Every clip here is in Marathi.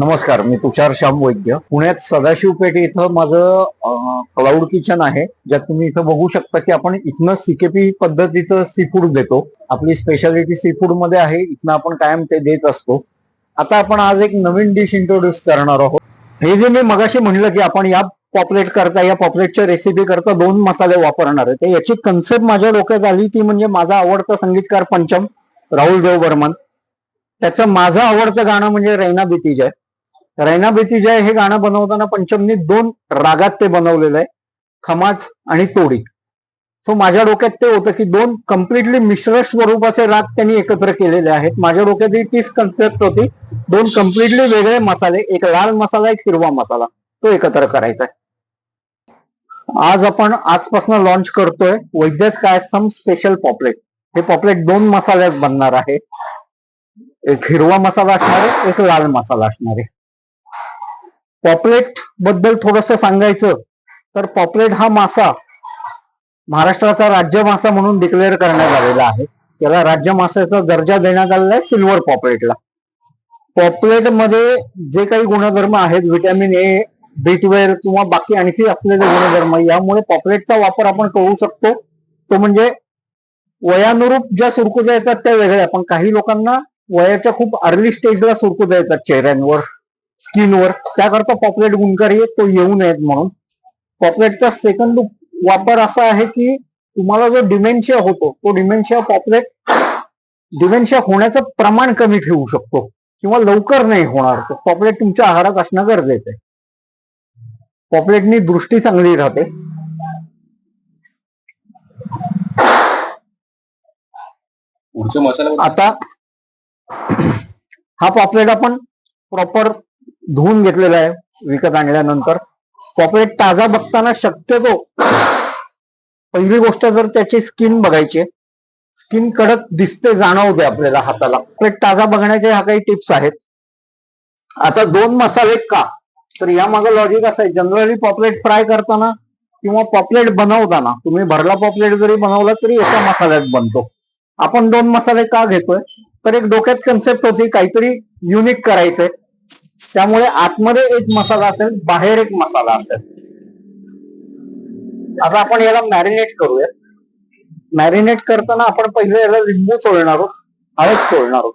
नमस्कार मी तुषार श्याम वैद्य. पुण्यात सदाशिवपेठ इथं माझं क्लाउड किचन आहे ज्यात तुम्ही इथं बघू शकता की आपण इथनं सीकेपी पद्धतीचं सी फूड देतो. आपली स्पेशालिटी सी फूडमध्ये आहे इथनं आपण कायम ते देत असतो. आता आपण आज एक नवीन डिश इंट्रोड्यूस करणार आहोत. हे जे मी मगाशी म्हणलं की आपण या पॉपलेट करता या पॉपलेटच्या रेसिपी करता दोन मसाले वापरणार आहे. तर याची कन्सेप्ट माझ्या डोक्यात आली ती म्हणजे माझा आवडता संगीतकार पंचम राहुल देव बर्मन त्याचं माझं आवडतं गाणं म्हणजे रैना बितीज आहे रैना बेती जय हे गाणं बनवताना पंचमनी दोन रागात ते बनवलेलं आहे. खमाज आणि तोडी. सो माझ्या डोक्यात ते होतं की दोन कम्प्लिटली मिश्र स्वरूपाचे राग त्यांनी एकत्र केलेले आहेत. माझ्या डोक्यात ही तीच कन्सेप्ट होती. दोन कम्प्लिटली वेगळे मसाले एक लाल मसाला एक हिरवा मसाला. तो एकत्र करायचा आहे. आज आपण आजपासून लॉन्च करतोय वैद्यस काय? सम स्पेशल पॉपलेट हे पॉपलेट दोन मसाल्यात बनणार आहे. एक हिरवा मसाला असणार आहे एक लाल मसाला असणार आहे. पॉपलेटबद्दल थोडस सांगायचं तर पॉपलेट हा मासा महाराष्ट्राचा राज्य मासा म्हणून डिक्लेअर करण्यात आलेला आहे. त्याला राज्य मासाचा दर्जा देण्यात आलेला आहे सिल्वर पॉपलेटला पॉपलेटमध्ये जे काही गुणधर्म आहेत व्हिटॅमिन ए बी किंवा बाकी आणखी असलेले गुणधर्म यामुळे पॉपलेटचा वापर आपण करू शकतो. तो म्हणजे वयानुरूप ज्या सुरकुत्या येतात त्या वेगळ्या. पण काही लोकांना वयाच्या खूप अर्ली स्टेजला सुरकुत्या येतात चेहऱ्यांवर. स्किनवर त्याकरता पॉपलेट गुणकारी तो येऊ नयेत म्हणून. पॉपलेटचा सेकंड वापर असा आहे की तुम्हाला जो डिमेन्शिया होतो तो डिमेन्शिया पॉपलेट डिमेन्शिया होण्याचं प्रमाण कमी ठेवू शकतो किंवा लवकर नाही होणार. तो पॉपलेट तुमच्या आहारात असणं गरजेचं आहे. पॉपलेटनी दृष्टी चांगली राहते. आता हा पॉपलेट आपण प्रॉपर धुवून घेतलेला आहे विकत आणल्यानंतर. पॉपलेट ताजा बघताना शक्यतो पहिली गोष्ट जर त्याची स्किन बघायची स्किन कडक दिसते जाणवते आपल्याला हाताला. पॉपलेट ताजा बघण्याचे ह्या काही टिप्स आहेत. आता दोन मसाले का? तर या मागं लॉजिक असं आहे जनरली पॉपलेट फ्राय करताना किंवा पॉपलेट बनवताना तुम्ही भरला पॉपलेट जरी बनवला तरी एका मसाल्यात बनतो. आपण दोन मसाले का घेतोय? तर एक डोक्यात कन्सेप्ट होती काहीतरी युनिक करायचंय. त्यामुळे आतमध्ये एक मसाला असेल बाहेर एक मसाला असेल. आता आपण याला मॅरिनेट करूया मॅरिनेट करताना आपण पहिले याला लिंबू चोळणार आहोत हळद चोळणार आहोत.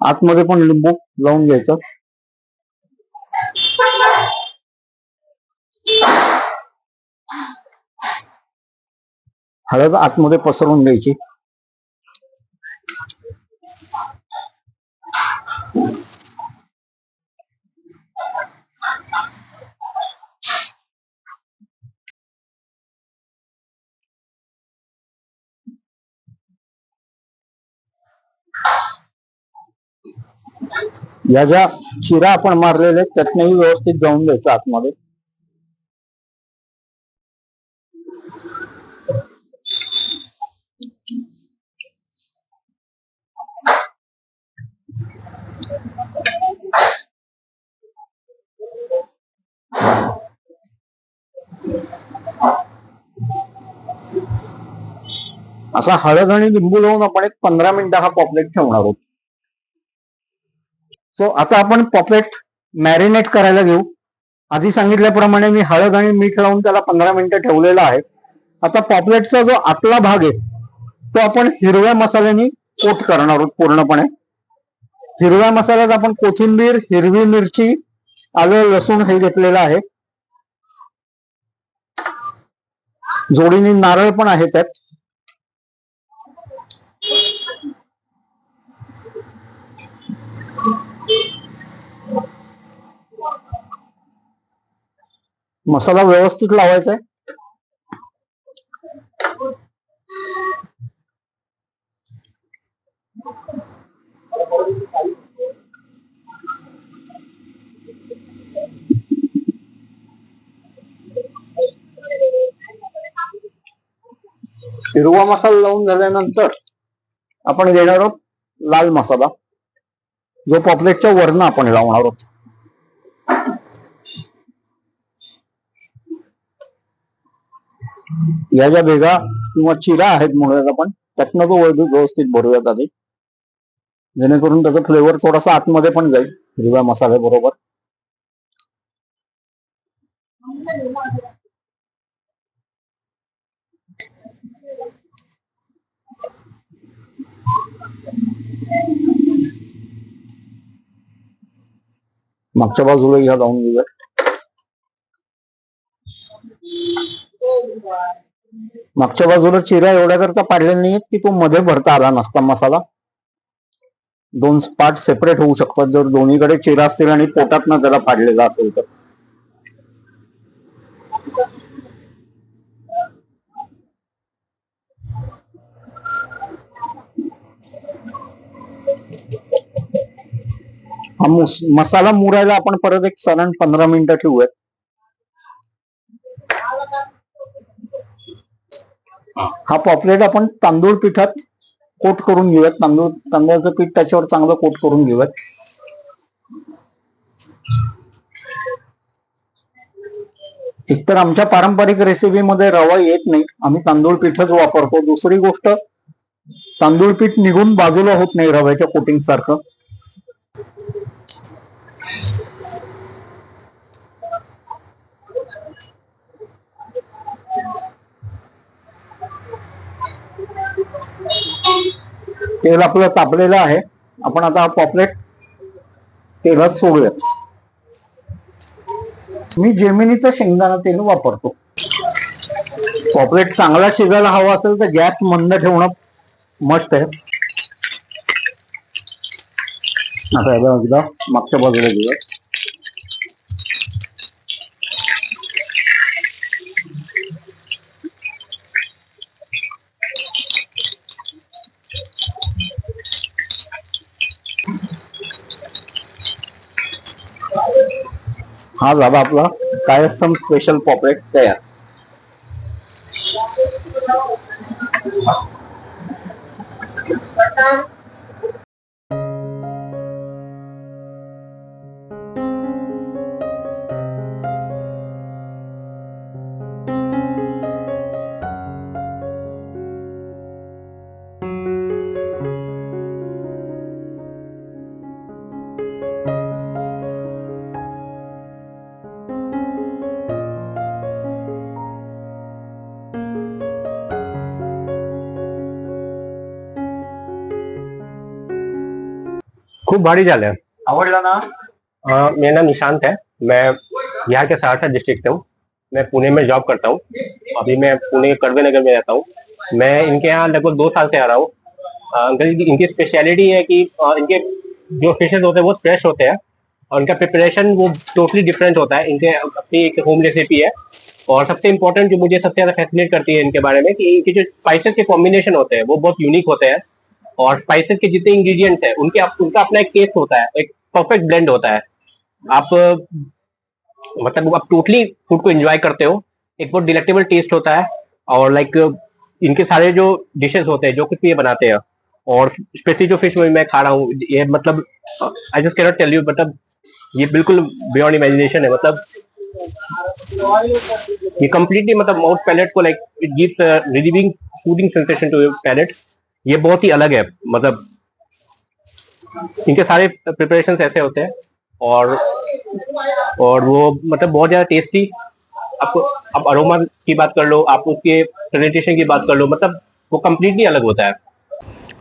आतमध्ये पण लिंबू लावून घ्यायचं. हळद आतमध्ये पसरवून घ्यायची. या ज्या चिरा आपण मारलेल्या आहेत त्यातनंही व्यवस्थित जाऊन द्यायचं आतमध्ये. असा हळद आणि लिंबू लावून आपण एक पंधरा मिनिटं हा पॉपलेट ठेवणार आहोत. सो आता आपण पॉपलेट मॅरिनेट करायला घेऊ. आधी सांगितल्याप्रमाणे मी हळद आणि मीठ लावून त्याला पंधरा मिनिटं ठेवलेला आहे. आता पॉपलेटचा जो आतला भाग आहे तो आपण हिरव्या मसाल्याने कोट करणार आहोत पूर्णपणे. हिरव्या मसाल्यात आपण कोथिंबीर हिरवी मिरची आलं लसूण हे घेतलेलं आहे. जोडीने नारळ पण आहे त्यात. मसाला व्यवस्थित लावायचा आहे. हिरवा मसाला लावून झाल्यानंतर आपण घेणार आहोत लाल मसाला जो पॉपलेटच्या वरनं आपण लावणार आहोत. या ज्या भेगा किंवा चिरा आहेत म्हणूयात आपण त्यातनं तो वैद्य व्यवस्थित भरूयात आधी. जेणेकरून त्याचा फ्लेवर थोडासा आतमध्ये पण जाईल हिरव्या मसाल्या बरोबर मागच्या बाजूला ह्या जाऊन घेऊया मागच्या बाजूला चिरा एवढ्या करता पाडलेला नाहीये की तो मध्ये भरता आला नसता मसाला. दोन पार्ट सेपरेट होऊ शकतात. जर दोन्हीकडे चिरा असतील आणि पोटात ना त्याला पाडलेला असेल तर. हा मसाला मुरायला आपण परत एक साधारण पंधरा मिनिटं ठेवूयात. हा पॉपलेट आपण तांदूळ पिठात कोट करून घेऊयात. तांदूळ तांदळाचं पीठ त्याच्यावर चांगलं कोट करून घेऊयात. एकतर आमच्या पारंपरिक रेसिपीमध्ये रवा येत नाही. आम्ही तांदूळ पीठच वापरतो. दुसरी गोष्ट तांदूळ पीठ निघून बाजूला होत नाही रव्याच्या कोटिंग सारखं. तेल आपलं तापलेलं आहे. आपण आता पॉपलेट तेलात सोडूयात. मी जेमिनीचं शेंगदाणा तेल वापरतो. पॉपलेट चांगला शिजायला हवा असेल तर गॅस मंद ठेवणं मस्त आहे. आता एकदा मागच्या बाजूला घेऊया हा झाला आपला कायस्थम स्पेशल पॉपलेट तयार. खूब भारी चाल है। आवडला ना? मेरा नाम निशांत है। मैं यहाँ के सहरसा डिस्ट्रिक्ट से हूँ। मैं पुणे में जॉब करता हूँ। अभी मैं पुणे के कड़वे नगर में रहता हूँ। मैं इनके यहाँ लगभग दो साल से आ रहा हूँ। अंकल जी इनकी स्पेशलिटी है कि इनके जो फिशेज होते हैं वो फ्रेश होते हैं और इनका प्रिपरेशन वो टोटली डिफरेंट होता है। इनके अपनी एक होम रेसिपी है। और सबसे इम्पोर्टेंट जो मुझे सबसे ज़्यादा फैसिनेट करती है इनके बारे में कि इनके जो स्पाइसेस के कॉम्बिनेशन होते हैं वो बहुत यूनिक होते हैं। और स्पाइसेस के जितने इंग्रेडिएंट्स हैं, उनके आप उनका अपना एक टेस्ट होता है, एक परफेक्ट ब्लेंड होता है। आप मतलब आप टोटली फ़ूड को एंजॉय करते हो, एक बहुत डिलेक्टेबल टेस्ट होता है, और लाइक इनके सारे जो डिशेस होते हैं, जो कुछ ये बनाते हैं, और स्पेशली जो फ़िश मैं खा रहा हूँ, ये मतलब I just cannot tell you मतलब ये बिल्कुल बियॉन्ड इमेजिनेशन है मतलब ये कंप्लीटली मतलब माउथ पैलेट को like it gives relieving fooding sensation to your palate ये बहुत ही अलग है मतलब इनके सारे प्रिपरेशन ऐसे होते हैं और और वो मतलब बहुत ज्यादा टेस्टी आपको आप अरोमा की बात कर लो आप उसके प्रेजेंटेशन की बात कर लो मतलब वो कम्प्लीटली अलग होता है।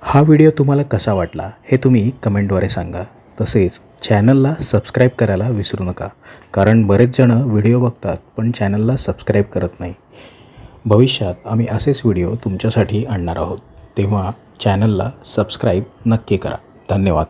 हा व्हिडिओ तुम्हाला कसा वाटला हे तुम्ही कमेंटद्वारे सांगा. तसेच चॅनलला सबस्क्राईब करायला विसरू नका कारण बरेच जण व्हिडिओ बघतात पण चॅनलला सबस्क्राईब करत नाही. भविष्यात आम्ही असेच व्हिडिओ तुमच्यासाठी आणणार आहोत. तेव्हा चॅनलला सबस्क्राईब नक्की करा. धन्यवाद.